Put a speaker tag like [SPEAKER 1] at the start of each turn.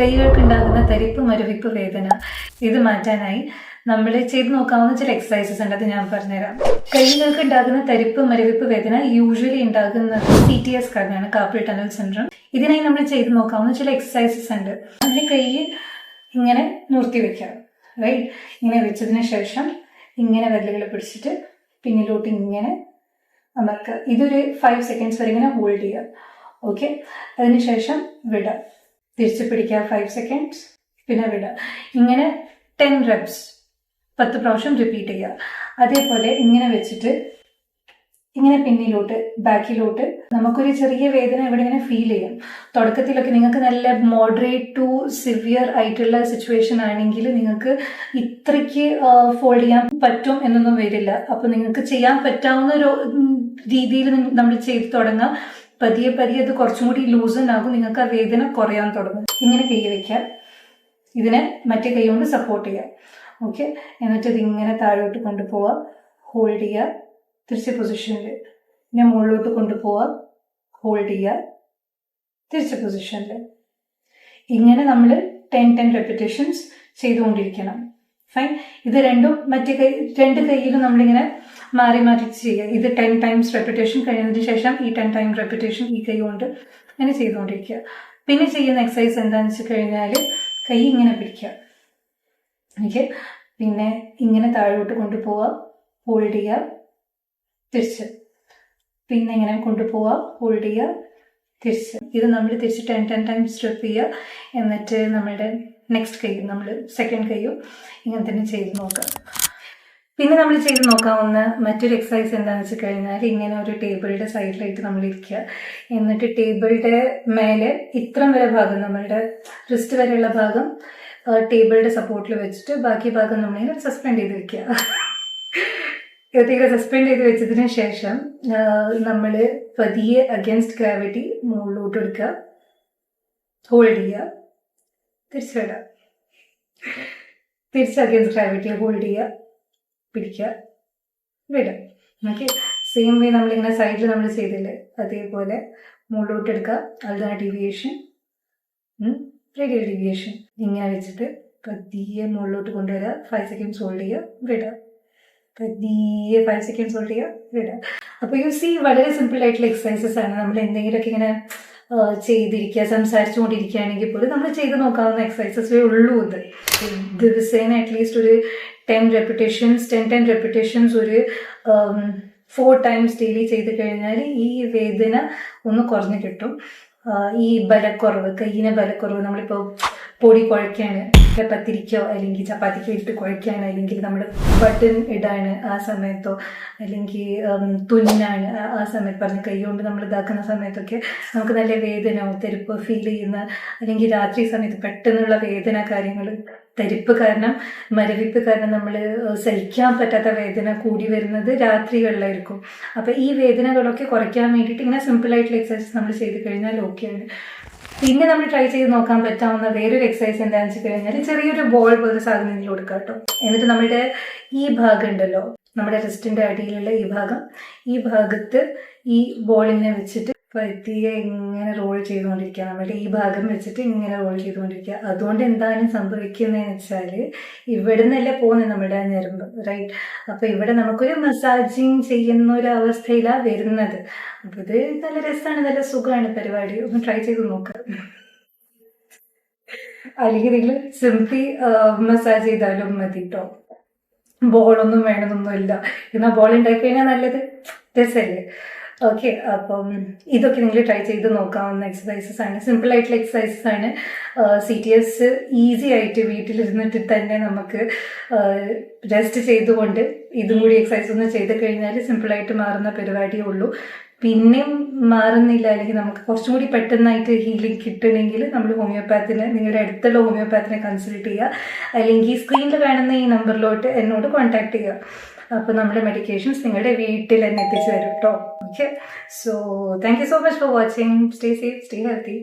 [SPEAKER 1] കൈകൾക്കുണ്ടാകുന്ന തരിപ്പ് മരവിപ്പ് വേദന. ഇത് മാറ്റാനായി നമ്മൾ ചെയ്ത് നോക്കാവുന്ന ചില എക്സസൈസസ് ഉണ്ട്. അത് ഞാൻ പറഞ്ഞുതരാം. കൈകൾക്ക് ഉണ്ടാകുന്ന തരിപ്പ് മരവിപ്പ് വേദന യൂഷ്വലി ഉണ്ടാകുന്നത് സി ടി എസ് കാരണമാണ്. കാപ്പിൾ ടണൽ സിൻഡ്രം ഇതിനായി നമ്മൾ ചെയ്ത് നോക്കാവുന്ന ചില എക്സസൈസസ് ഉണ്ട്. അതിന് കൈ ഇങ്ങനെ നിർത്തി വെക്കാം. റൈറ്റ് ഇങ്ങനെ വെച്ചതിന് ശേഷം ഇങ്ങനെ വിരലുകൾ പിടിച്ചിട്ട് പിന്നിലോട്ട് ഇങ്ങനെ നമുക്ക് ഇതൊരു ഫൈവ് സെക്കൻഡ്സ് വരെ ഇങ്ങനെ ഹോൾഡ് ചെയ്യുക. ഓക്കെ അതിനുശേഷം വിടുക തിരിച്ച് പിടിക്കുക ഫൈവ് സെക്കൻഡ്സ് പിന്നെ വിടുക ഇങ്ങനെ ടെൻ റെപ്സ് പത്ത് പ്രാവശ്യം റിപ്പീറ്റ് ചെയ്യുക. അതേപോലെ ഇങ്ങനെ വെച്ചിട്ട് ഇങ്ങനെ പിന്നിലോട്ട് ബാക്കിലോട്ട് നമുക്കൊരു ചെറിയ വേദന ഇവിടെ ഇങ്ങനെ ഫീൽ ചെയ്യാം. തുടക്കത്തിലൊക്കെ നിങ്ങൾക്ക് നല്ല മോഡറേറ്റ് ടു സിവിയർ ആയിട്ടുള്ള സിറ്റുവേഷൻ ആണെങ്കിൽ നിങ്ങൾക്ക് ഇത്രയ്ക്ക് ഫോൾഡ് ചെയ്യാൻ പറ്റും എന്നൊന്നും വരില്ല. അപ്പൊ നിങ്ങൾക്ക് ചെയ്യാൻ പറ്റാവുന്ന ഒരു രീതിയിൽ നമ്മൾ ചെയ്ത് തുടങ്ങാം. പതിയെ പതിയെ അത് കുറച്ചും കൂടി ലൂസൺ ആകും നിങ്ങൾക്ക് ആ വേദന കുറയാൻ തുടങ്ങും. ഇങ്ങനെ കൈ വയ്ക്കുക ഇതിനെ മറ്റേ കൈ കൊണ്ട് സപ്പോർട്ട് ചെയ്യുക ഓക്കെ എന്നിട്ട് ഇതിങ്ങനെ താഴോട്ട് കൊണ്ടുപോവുക ഹോൾഡ് ചെയ്യുക തിരിച്ച പൊസിഷനിൽ പിന്നെ മുകളിലോട്ട് കൊണ്ടുപോവുക ഹോൾഡ് ചെയ്യുക തിരിച്ച പൊസിഷനിൽ ഇങ്ങനെ നമ്മൾ ടെൻ ടെൻ റെപ്പിറ്റേഷൻസ് ചെയ്തുകൊണ്ടിരിക്കണം. ഫൈൻ ഇത് രണ്ടും മറ്റേ കൈ രണ്ട് കൈയിലും നമ്മളിങ്ങനെ മാറി മാറി ചെയ്യുക. ഇത് ടെൻ ടൈംസ് റെപ്പിറ്റേഷൻ കഴിഞ്ഞതിന് ശേഷം ഈ ടെൻ ടൈം റെപ്പിറ്റേഷൻ ഈ കൈ കൊണ്ട് അങ്ങനെ ചെയ്തുകൊണ്ടിരിക്കുക. പിന്നെ ചെയ്യുന്ന എക്സസൈസ് എന്താണെന്ന് വെച്ച് കഴിഞ്ഞാൽ കൈ ഇങ്ങനെ പിടിക്കുക. എനിക്ക് പിന്നെ ഇങ്ങനെ താഴോട്ട് കൊണ്ടുപോവുക ഹോൾഡ് ചെയ്യുക തിരിച്ച്. പിന്നെ ഇങ്ങനെ കൊണ്ടുപോവുക ഹോൾഡ് ചെയ്യുക തിരിച്ച്. ഇത് നമ്മൾ തിരിച്ച് ടെൻ ടെൻ ടൈംസ് സ്റ്റെപ്പ് ചെയ്യുക. എന്നിട്ട് നമ്മളുടെ നെക്സ്റ്റ് കൈയും നമ്മൾ സെക്കൻഡ് കൈയും ഇങ്ങനെ തന്നെ ചെയ്ത് നോക്കാം പിന്നെ നമ്മൾ ചെയ്ത് നോക്കാവുന്ന മറ്റൊരു എക്സസൈസ് എന്താണെന്ന് വെച്ച് കഴിഞ്ഞാൽ ഇങ്ങനെ ഒരു ടേബിളിന്റെ സൈഡിലായിട്ട് നമ്മൾ ഇരിക്കുക. എന്നിട്ട് ടേബിളിന്റെ മേലെ ഇത്രയും വരെ ഭാഗം നമ്മളുടെ റിസ്റ്റ് വരെയുള്ള ഭാഗം ടേബിളിന്റെ സപ്പോർട്ടിൽ വെച്ചിട്ട് ബാക്കി ഭാഗം നമ്മളിങ്ങനെ സസ്പെൻഡ് ചെയ്ത് വെക്കുക. തീരെ സസ്പെൻഡ് ചെയ്ത് വെച്ചതിന് ശേഷം നമ്മൾ പതിയെ അഗേൻസ്റ്റ് ഗ്രാവിറ്റി മുകളിലോട്ട് എടുക്കുക. ഹോൾഡ് ചെയ്യുക. തിരിച്ചു വിടാം തിരിച്ച് അഗേൻസ്റ്റ് ഗ്രാവിറ്റി ഹോൾഡ് ചെയ്യുക. പിടിക്കുക. വിടുക ഓക്കെ? സെയിം വേ നമ്മളിങ്ങനെ സൈഡിൽ നമ്മൾ ചെയ്തില്ലേ? അതേപോലെ മുകളിലോട്ട് എടുക്കുക. അതിലാണ് ഡീവിയേഷൻ റേഡിയോ ഡീവിയേഷൻ ഇങ്ങനെ വെച്ചിട്ട് പതിയെ മുകളിലോട്ട് കൊണ്ടുവരിക. ഫൈവ് സെക്കൻഡ്സ് ഹോൾഡ് ചെയ്യുക. വിടുക. പതിയെ ഫൈവ് സെക്കൻഡ്സ് ഹോൾഡ് ചെയ്യുക. വിടുക. അപ്പോൾ യു സി വളരെ സിമ്പിൾ ആയിട്ടുള്ള എക്സസൈസസ് ആണ്. നമ്മൾ എന്തെങ്കിലുമൊക്കെ ഇങ്ങനെ ചെയ്തിരിക്കുക സംസാരിച്ചുകൊണ്ടിരിക്കുകയാണെങ്കിൽ പോലും നമ്മൾ ചെയ്ത് നോക്കാവുന്ന എക്സസൈസസേ ഉള്ളൂ ഇത്. ദിവസേന അറ്റ്ലീസ്റ്റ് ഒരു ten repetitions ten ten repetitions ഒരു ഫോർ ടൈംസ് ഡെയിലി ചെയ്ത് കഴിഞ്ഞാൽ ഈ വേദന ഒന്ന് കുറഞ്ഞു കിട്ടും. ഈ ബലക്കുറവ് കയ്യിനെ ബലക്കുറവ് നമ്മളിപ്പോൾ പൊടി കുഴയ്ക്കാണ് പത്തിരിക്കോ അല്ലെങ്കിൽ ചപ്പാത്തിക്കോ ഇട്ട് കുഴയ്ക്കാണ് അല്ലെങ്കിൽ നമ്മൾ ബട്ടൺ ഇടാണ് ആ സമയത്തോ അല്ലെങ്കിൽ തുന്നാണ് ആ സമയത്ത് പറഞ്ഞ് കൈ കൊണ്ട് നമ്മൾ ഇതാക്കുന്ന സമയത്തൊക്കെ നമുക്ക് നല്ല വേദന തെരുപ്പ് ഫീൽ ചെയ്യുന്ന അല്ലെങ്കിൽ രാത്രി സമയത്ത് പെട്ടെന്നുള്ള വേദന കാര്യങ്ങൾ തരിപ്പ് കാരണം മരവിപ്പ് കാരണം നമ്മൾ സഹിക്കാൻ പറ്റാത്ത വേദന കൂടി വരുന്നത് രാത്രികളിലായിരിക്കും. അപ്പോൾ ഈ വേദനകളൊക്കെ കുറയ്ക്കാൻ വേണ്ടിയിട്ട് ഇങ്ങനെ സിമ്പിളായിട്ടുള്ള എക്സസൈസ് നമ്മൾ ചെയ്ത് കഴിഞ്ഞാൽ ഓക്കെയാണ് പിന്നെ നമ്മൾ ട്രൈ ചെയ്ത് നോക്കാൻ പറ്റാവുന്ന വേറൊരു എക്സസൈസ് എന്താണെന്ന് വെച്ച് കഴിഞ്ഞാൽ ചെറിയൊരു ബോൾ പോലെ സാധനം ഇതിൽ കൊടുക്കുക കേട്ടോ. എന്നിട്ട് നമ്മുടെ ഈ ഭാഗം ഉണ്ടല്ലോ നമ്മുടെ റെസ്റ്റിന്റെ അടിയിലുള്ള ഈ ഭാഗം ഈ ഭാഗത്ത് ഈ ബോളിനെ വെച്ചിട്ട് പതിയെ ഇങ്ങനെ റോൾ ചെയ്തുകൊണ്ടിരിക്കുക? നമ്മുടെ ഈ ഭാഗം വെച്ചിട്ട് ഇങ്ങനെ റോൾ ചെയ്തുകൊണ്ടിരിക്കുക. അതുകൊണ്ട് എന്താണ് സംഭവിക്കുന്നതെന്ന് വെച്ചാൽ ഇവിടെ നിന്നല്ലേ പോകുന്നത് നമ്മുടെ ഞരമ്പ് റൈറ്റ് അപ്പോൾ ഇവിടെ നമുക്കൊരു മസാജിങ് ചെയ്യുന്ന ഒരു അവസ്ഥയിലാണ് വരുന്നത്. അപ്പോൾ ഇത് നല്ല രസമാണ് നല്ല സുഖമാണ് പരിപാടി. ഒന്ന് ട്രൈ ചെയ്ത് നോക്കുക അല്ലെങ്കിൽ നിങ്ങൾ സിംപ്ലി മസാജ് ചെയ്താലും മതി കേട്ടോ ബോളൊന്നും വേണമെന്നൊന്നുമില്ല എന്നാൽ ബോൾ ഉണ്ടാക്കി കഴിഞ്ഞാൽ നല്ലത്. രസമല്ലേ ഓക്കെ അപ്പം ഇതൊക്കെ നിങ്ങൾ ട്രൈ ചെയ്ത് നോക്കാവുന്ന എക്സസൈസസ് ആണ്. സിമ്പിൾ ആയിട്ടുള്ള എക്സസൈസസ് ആണ്. സി ടി എസ് ഈസി ആയിട്ട് വീട്ടിലിരുന്നിട്ട് തന്നെ നമുക്ക് റെസ്റ്റ് ചെയ്തുകൊണ്ട് ഇതും കൂടി എക്സസൈസ് ഒന്ന് ചെയ്ത് കഴിഞ്ഞാൽ സിമ്പിളായിട്ട് മാറുന്ന പരിപാടിയേ ഉള്ളൂ. പിന്നെയും മാറുന്നില്ല. അല്ലെങ്കിൽ നമുക്ക് കുറച്ചും കൂടി പെട്ടെന്നായിട്ട് ഹീലിംഗ് കിട്ടണമെങ്കിൽ നമ്മൾ ഹോമിയോപാത്തിനെ നിങ്ങളുടെ അടുത്തുള്ള ഹോമിയോപാത്തിനെ കൺസൾട്ട് ചെയ്യുക. അല്ലെങ്കിൽ സ്ക്രീനിൽ കാണുന്ന ഈ നമ്പറിലോട്ട് എന്നോട് കോൺടാക്ട് ചെയ്യുക. അപ്പോൾ നമ്മുടെ മെഡിക്കേഷൻസ് നിങ്ങളുടെ വീട്ടിൽ തന്നെ എത്തിച്ചു തരും കേട്ടോ okay so thank you so much for watching stay safe stay healthy